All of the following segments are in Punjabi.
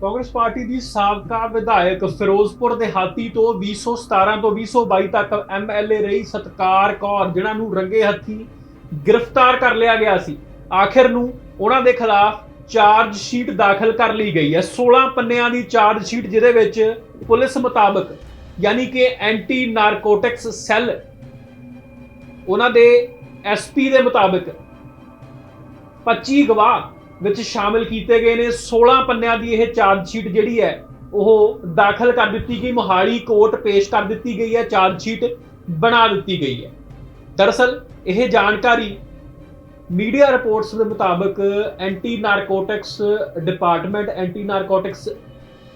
ਕਾਂਗਰਸ ਪਾਰਟੀ ਦੀ ਸਾਬਕਾ ਵਿਧਾਇਕ ਫਿਰੋਜ਼ਪੁਰ ਦੇ ਹਾਤੀ ਤੋਂ 2017 ਤੋਂ 2022 ਤੱਕ ਐਮਐਲਏ ਰਹੀ ਸਤਕਾਰ ਕੌਰ, ਜਿਨ੍ਹਾਂ ਨੂੰ ਰੰਗੇ ਹੱਥੀ ਗ੍ਰਿਫਤਾਰ ਕਰ ਲਿਆ ਗਿਆ ਸੀ। ਆਖਿਰ ਨੂੰ ਉਹਨਾਂ ਦੇ ਖਿਲਾਫ ਚਾਰਜ ਸ਼ੀਟ ਦਾਖਲ ਕਰ ਲਈ ਗਈ ਹੈ। 16 ਪੰਨਿਆਂ ਦੀ ਚਾਰਜ ਸ਼ੀਟ ਜਿਹਦੇ ਵਿੱਚ ਪੁਲਿਸ ਮੁਤਾਬਕ ਯਾਨੀ ਕਿ ਐਂਟੀ ਨਾਰਕੋਟਿਕਸ ਸੈੱਲ ਉਹਨਾਂ ਦੇ ਐਸਪੀ ਦੇ ਮੁਤਾਬਕ 25 ਗਵਾਹ ਵਿੱਚ ਸ਼ਾਮਿਲ ਕੀਤੇ ਗਏ ਨੇ। 16 ਪੰਨਿਆਂ ਦੀ ਇਹ ਚਾਰਜ ਸ਼ੀਟ ਜਿਹੜੀ ਹੈ, ਉਹ ਦਾਖਲ ਕਰ ਦਿੱਤੀ ਗਈ। ਮੋਹਾਲੀ ਕੋਰਟ ਪੇਸ਼ ਕਰ ਦਿੱਤੀ ਗਈ ਹੈ। ਚਾਰਜ ਸ਼ੀਟ ਬਣਾ ਦਿੱਤੀ ਗਈ ਹੈ। ਦਰਅਸਲ, ਇਹ ਜਾਣਕਾਰੀ ਮੀਡੀਆ ਰਿਪੋਰਟਸ ਦੇ ਮੁਤਾਬਕ anti narcotics department anti narcotics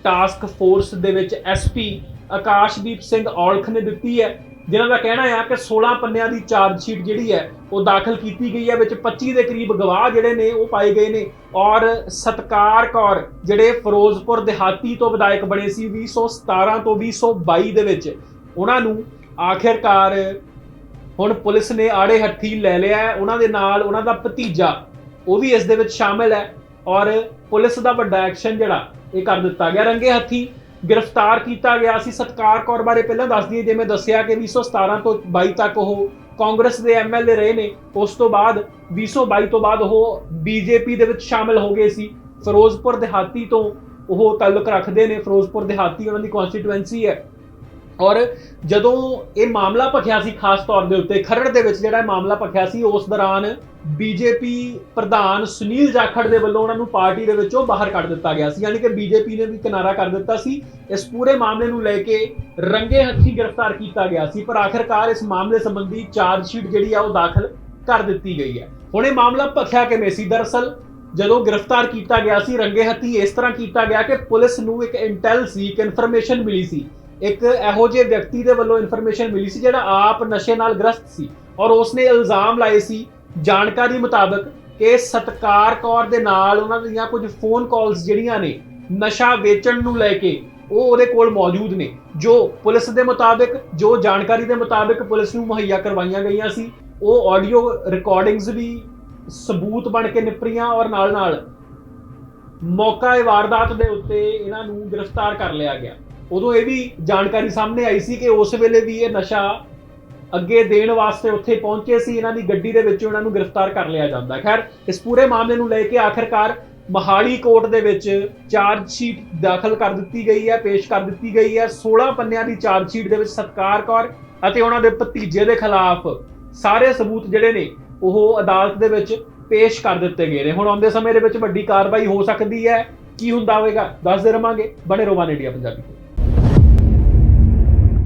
task force ਦੇ ਵਿੱਚ ਐਸਪੀ ਆਕਾਸ਼ਦੀਪ ਸਿੰਘ ਔਲਖ ਨੇ ਦਿੱਤੀ ਹੈ। ਜਿਨ੍ਹਾਂ ਦਾ ਕਹਿਣਾ ਹੈ ਕਿ 16 ਪੰਨਿਆਂ ਦੀ ਚਾਰਜ ਸ਼ੀਟ ਜਿਹੜੀ ਹੈ, ਉਹ ਦਾਖਲ ਕੀਤੀ ਗਈ ਹੈ, ਵਿੱਚ 25 ਦੇ ਕਰੀਬ ਗਵਾਹ ਜਿਹੜੇ ਨੇ, ਉਹ ਪਾਏ ਗਏ ਨੇ। ਔਰ ਸਤਕਾਰ ਕੌਰ ਜਿਹੜੇ ਫਿਰੋਜ਼ਪੁਰ ਦਿਹਾਤੀ ਤੋਂ ਵਿਧਾਇਕ ਬਣੇ ਸੀ 2017 ਤੋਂ 2022 ਦੇ ਵਿੱਚ, ਉਹਨਾਂ ਨੂੰ ਆਖਿਰਕਾਰ ਹੁਣ ਪੁਲਿਸ ਨੇ ਆੜੇ ਹੱਥੀ ਲੈ ਲਿਆ ਉਹਨਾਂ ਦੇ ਨਾਲ ਉਹਨਾਂ ਦਾ ਭਤੀਜਾ, ਉਹ ਵੀ ਇਸ ਦੇ ਵਿੱਚ ਸ਼ਾਮਿਲ ਹੈ। ਔਰ ਪੁਲਿਸ ਦਾ ਵੱਡਾ ਐਕਸ਼ਨ ਜਿਹੜਾ, ਇਹ ਕਰ ਦਿੱਤਾ ਗਿਆ ਰੰਗੇ ਹੱਥੀ। ਗ੍ਰਿਫਤਾਰ ਕੀਤਾ ਗਿਆ ਸੀ। ਸਤਕਾਰ ਕੌਰ ਬਾਰੇ ਪਹਿਲਾਂ ਦੱਸ ਦਈਏ, ਜਿਵੇਂ ਦੱਸਿਆ ਕਿ 2017 ਤੋਂ 22 ਤੱਕ ਉਹ ਕਾਂਗਰਸ ਦੇ ਐਮਐਲਏ ਰਹੇ ਨੇ। ਉਸ ਤੋਂ ਬਾਅਦ 2022 ਤੋਂ ਬਾਅਦ ਉਹ ਬੀਜੇਪੀ ਦੇ ਵਿੱਚ ਸ਼ਾਮਿਲ ਹੋ ਗਏ ਸੀ। ਫਿਰੋਜ਼ਪੁਰ ਦਿਹਾਤੀ ਤੋਂ ਉਹ ਤਾਲੁਕ ਰੱਖਦੇ ਨੇ। ਫਿਰੋਜ਼ਪੁਰ ਦਿਹਾਤੀ ਉਹਨਾਂ ਦੀ ਕਨਸਟੀਟੂਐਂਸੀ ਹੈ। ਔਰ ਜਦੋਂ ਇਹ ਮਾਮਲਾ ਭਖਿਆ ਸੀ ਖਾਸ ਤੌਰ ਦੇ ਉੱਤੇ, ਖਰੜ ਦੇ ਵਿੱਚ ਜਿਹੜਾ ਇਹ ਮਾਮਲਾ ਭਖਿਆ ਸੀ, ਉਸ ਦੌਰਾਨ ਬੀਜੇਪੀ ਪ੍ਰਧਾਨ ਸੁਨੀਲ ਜਾਖੜ ਦੇ ਵੱਲੋਂ ਉਹਨਾਂ ਨੂੰ ਪਾਰਟੀ ਦੇ ਵਿੱਚੋਂ ਬਾਹਰ ਕੱਢ ਦਿੱਤਾ ਗਿਆ ਸੀ। ਯਾਨੀ ਕਿ ਬੀਜੇਪੀ ਨੇ ਵੀ ਕਿਨਾਰਾ ਕਰ ਦਿੱਤਾ ਸੀ। ਇਸ ਪੂਰੇ ਮਾਮਲੇ ਨੂੰ ਲੈ ਕੇ ਰੰਗੇ ਹੱਥੀ ਗ੍ਰਿਫਤਾਰ ਕੀਤਾ ਗਿਆ ਸੀ, ਪਰ ਆਖਿਰਕਾਰ ਇਸ ਮਾਮਲੇ ਸੰਬੰਧੀ ਚਾਰਜ ਸ਼ੀਟ ਜਿਹੜੀ ਆ, ਉਹ ਦਾਖਲ ਕਰ ਦਿੱਤੀ ਗਈ ਹੈ। ਹੁਣ ਇਹ ਮਾਮਲਾ ਭਖਿਆ ਕਿਵੇਂ ਸੀ? ਦਰਅਸਲ ਜਦੋਂ ਗ੍ਰਿਫਤਾਰ ਕੀਤਾ ਗਿਆ ਸੀ, ਰੰਗੇ ਹੱਥੀ ਇਸ ਤਰ੍ਹਾਂ ਕੀਤਾ ਗਿਆ ਕਿ ਪੁਲਿਸ ਨੂੰ ਇੱਕ ਇੰਟੈਲ ਸੀ, ਇੱਕ ਇਨਫੋਰਮੇਸ਼ਨ ਮਿਲੀ ਸੀ ਇੱਕ ਇਹੋ ਜਿਹੇ ਵਿਅਕਤੀ ਦੇ ਵੱਲੋਂ ਇਨਫੋਰਮੇਸ਼ਨ ਮਿਲੀ ਸੀ ਜਿਹੜਾ ਆਪ ਨਸ਼ੇ ਨਾਲ ਗ੍ਰਸਤ ਸੀ ਔਰ ਉਸਨੇ ਇਲਜ਼ਾਮ ਲਾਏ ਸੀ ਜਾਣਕਾਰੀ ਮੁਤਾਬਕ ਕਿ ਸਤਕਾਰ ਕੌਰ ਦੇ ਨਾਲ ਉਹਨਾਂ ਦੀਆਂ ਕੁਝ ਫੋਨ ਕਾਲਸ ਜਿਹੜੀਆਂ ਨੇ, ਨਸ਼ਾ ਵੇਚਣ ਨੂੰ ਲੈ ਕੇ ਉਹ ਉਹਦੇ ਕੋਲ ਮੌਜੂਦ ਨੇ, ਜੋ ਪੁਲਿਸ ਦੇ ਮੁਤਾਬਕ, ਜੋ ਜਾਣਕਾਰੀ ਦੇ ਮੁਤਾਬਕ ਪੁਲਿਸ ਨੂੰ ਮੁਹੱਈਆ ਕਰਵਾਈਆਂ ਗਈਆਂ ਸੀ। ਉਹ ਆਡੀਓ ਰਿਕਾਰਡਿੰਗਸ ਵੀ ਸਬੂਤ ਬਣ ਕੇ ਨਿਪਰੀਆਂ ਔਰ ਨਾਲ ਨਾਲ ਮੌਕਾ ਇਹ ਵਾਰਦਾਤ ਦੇ ਉੱਤੇ ਇਹਨਾਂ ਨੂੰ ਗ੍ਰਿਫਤਾਰ ਕਰ ਲਿਆ ਗਿਆ। ਉਦੋਂ ਇਹ ਵੀ ਜਾਣਕਾਰੀ ਸਾਹਮਣੇ ਆਈ ਸੀ ਕਿ ਉਸ ਵੇਲੇ ਵੀ ਇਹ ਨਸ਼ਾ ਅੱਗੇ ਦੇਣ ਵਾਸਤੇ ਉੱਥੇ ਪਹੁੰਚੇ ਸੀ, ਇਹਨਾਂ ਦੀ ਗੱਡੀ ਦੇ ਵਿੱਚੋਂ ਇਹਨਾਂ ਨੂੰ ਗ੍ਰਿਫਤਾਰ ਕਰ ਲਿਆ ਜਾਂਦਾ। ਖੈਰ, ਇਸ ਪੂਰੇ ਮਾਮਲੇ ਨੂੰ ਲੈ ਕੇ ਆਖਰਕਾਰ ਮਹਾਲੀ ਕੋਰਟ ਦੇ ਵਿੱਚ ਚਾਰਜ ਸ਼ੀਟ ਦਾਖਲ ਕਰ ਦਿੱਤੀ ਗਈ ਹੈ, ਪੇਸ਼ ਕਰ ਦਿੱਤੀ ਗਈ ਹੈ। 16 ਪੰਨਿਆਂ ਦੀ ਚਾਰਜ ਸ਼ੀਟ ਦੇ ਵਿੱਚ ਸਤਕਾਰ ਕੌਰ ਅਤੇ ਉਹਨਾਂ ਦੇ ਭਤੀਜੇ ਦੇ ਖਿਲਾਫ ਸਾਰੇ ਸਬੂਤ ਜਿਹੜੇ ਨੇ, ਉਹ ਅਦਾਲਤ ਦੇ ਵਿੱਚ ਪੇਸ਼ ਕਰ ਦਿੱਤੇ ਗਏ ਨੇ। ਹੁਣ ਆਉਂਦੇ ਸਮੇਂ ਦੇ ਵਿੱਚ ਵੱਡੀ ਕਾਰਵਾਈ ਹੋ ਸਕਦੀ ਹੈ। ਕੀ ਹੁੰਦਾ ਹੋਵੇਗਾ? ਦੱਸਦੇ ਰਵਾਂਗੇ। ਬਣੇ ਰੋਵਾਨ ਇੰਡੀਆ ਪੰਜਾਬੀ